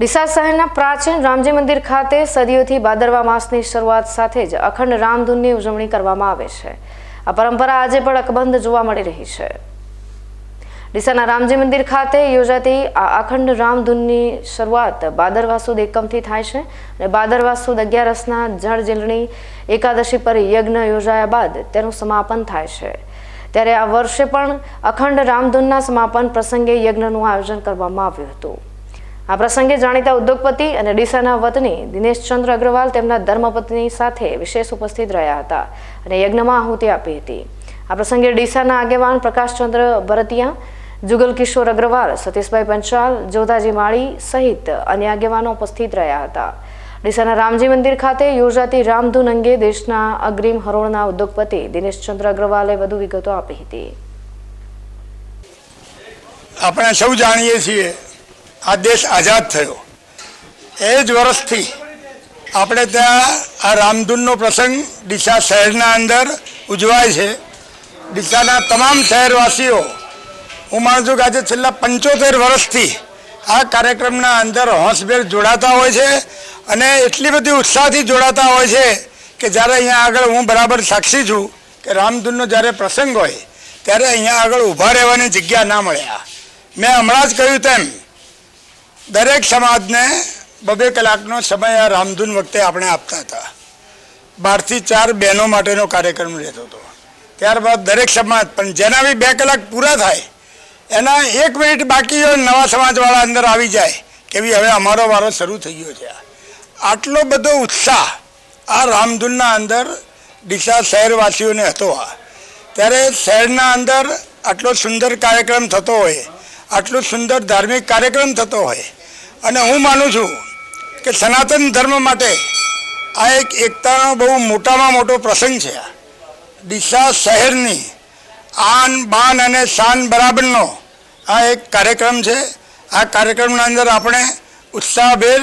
ડીસા શહેરના પ્રાચીન રામજી મંદિર ખાતે સદીઓથી ભાદરવા માસની શરૂઆત સાથે જ અખંડ રામધૂનની ઉજવણી કરવામાં આવે છે. આ પરંપરા આજે પણ અકબંધ જોવા મળી રહી છે. ડીસાના રામજી મંદિર ખાતે યોજાતી આ અખંડ રામધૂનની શરૂઆત ભાદરવા સુદ એકમથી થાય છે અને ભાદરવા સુદ અગિયારસના જળ જીલણી એકાદશી પર યજ્ઞ યોજાયા બાદ તેનું સમાપન થાય છે. ત્યારે આ વર્ષે પણ અખંડ રામધૂનના સમાપન પ્રસંગે યજ્ઞનું આયોજન કરવામાં આવ્યું હતું. આ પ્રસંગે જાણીતા ઉદ્યોગપતિ અને ડીસાના વતની દિનેશચંદ્ર અગ્રવાલ તેમના ધર્મપત્ની સાથે વિશેષ ઉપસ્થિત રહ્યા હતા અને યજ્ઞમાં આહુતિ આપી હતી. આ પ્રસંગે ડીસાના આગેવાન પ્રકાશચંદ્ર ભરતિયા, જુગલ કિશોર અગ્રવાલ, સતીશભાઈ પંચાલ, જોધાજી માળી સહિત અન્ય આગેવાનો ઉપસ્થિત રહ્યા હતા. ડીસાના રામજી મંદિર ખાતે યોજાતી રામધૂન અંગે દેશના અગ્રીમ હરોળના ઉદ્યોગપતિ દિનેશચંદ્ર અગ્રવાલે વધુ વિગતો આપી હતી. આપણે સૌ જાણીએ છીએ આ દેશ આઝાદ થયો. એ જ વર્ષથી આપણે ત્યાં આ રામધૂનનો પ્રસંગ ડીસા શહેરના અંદર ઉજવાય છે. ડીસાના તમામ શહેરવાસીઓ, હું માનું છું કે આજે છેલ્લા પંચોતેર વર્ષથી આ કાર્યક્રમના અંદર હોંશભેર જોડાતા હોય છે અને એટલી બધી ઉત્સાહથી જોડાતા હોય છે કે જ્યારે અહીંયા આગળ હું બરાબર સાક્ષી છું કે રામધૂનનો જ્યારે પ્રસંગ હોય, ત્યારે અહીંયા આગળ ઊભા રહેવાની જગ્યા ના મળ્યા. મેં હમણાં જ કહ્યું તેમ દરેક સમાજને બબે કલાકનો સમય આ રામધૂન વખતે આપણે આપતા હતા. બારથી ચાર બહેનો માટેનો કાર્યક્રમ રહેતો હતો. ત્યારબાદ દરેક સમાજ, પણ જેના બી બે કલાક પૂરા થાય, એના એક મિનિટ બાકી હોય નવા સમાજવાળા અંદર આવી જાય, કે ભાઈ હવે અમારો વારો શરૂ થઈ ગયો છે. આટલો બધો ઉત્સાહ આ રામધૂનના અંદર ડીસા શહેરવાસીઓને હતો આ. ત્યારે શહેરના અંદર આટલો સુંદર કાર્યક્રમ થતો હોય, આટલો સુંદર ધાર્મિક કાર્યક્રમ થતો હોય અને હું માનું છું કે સનાતન ધર્મ માટે આ એક એકતાનો બહુ મોટામાં મોટો પ્રસંગ છે. ડીસા શહેરની આન, બાન અને શાન બરાબરનો આ એક કાર્યક્રમ છે. આ કાર્યક્રમના અંદર આપણે ઉત્સાહભેર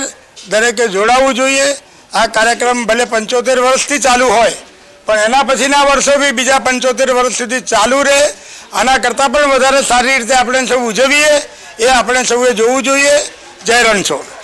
દરેકે જોડાવવું જોઈએ. આ કાર્યક્રમ ભલે પંચોતેર વર્ષથી ચાલુ હોય, પણ એના પછીના વર્ષો બી બીજા પંચોતેર વર્ષ સુધી ચાલુ રહે. આના કરતાં પણ વધારે સારી રીતે આપણે સૌ ઉજવીએ. એ આપણે સૌએ જોવું જોઈએ. જય રણછોડ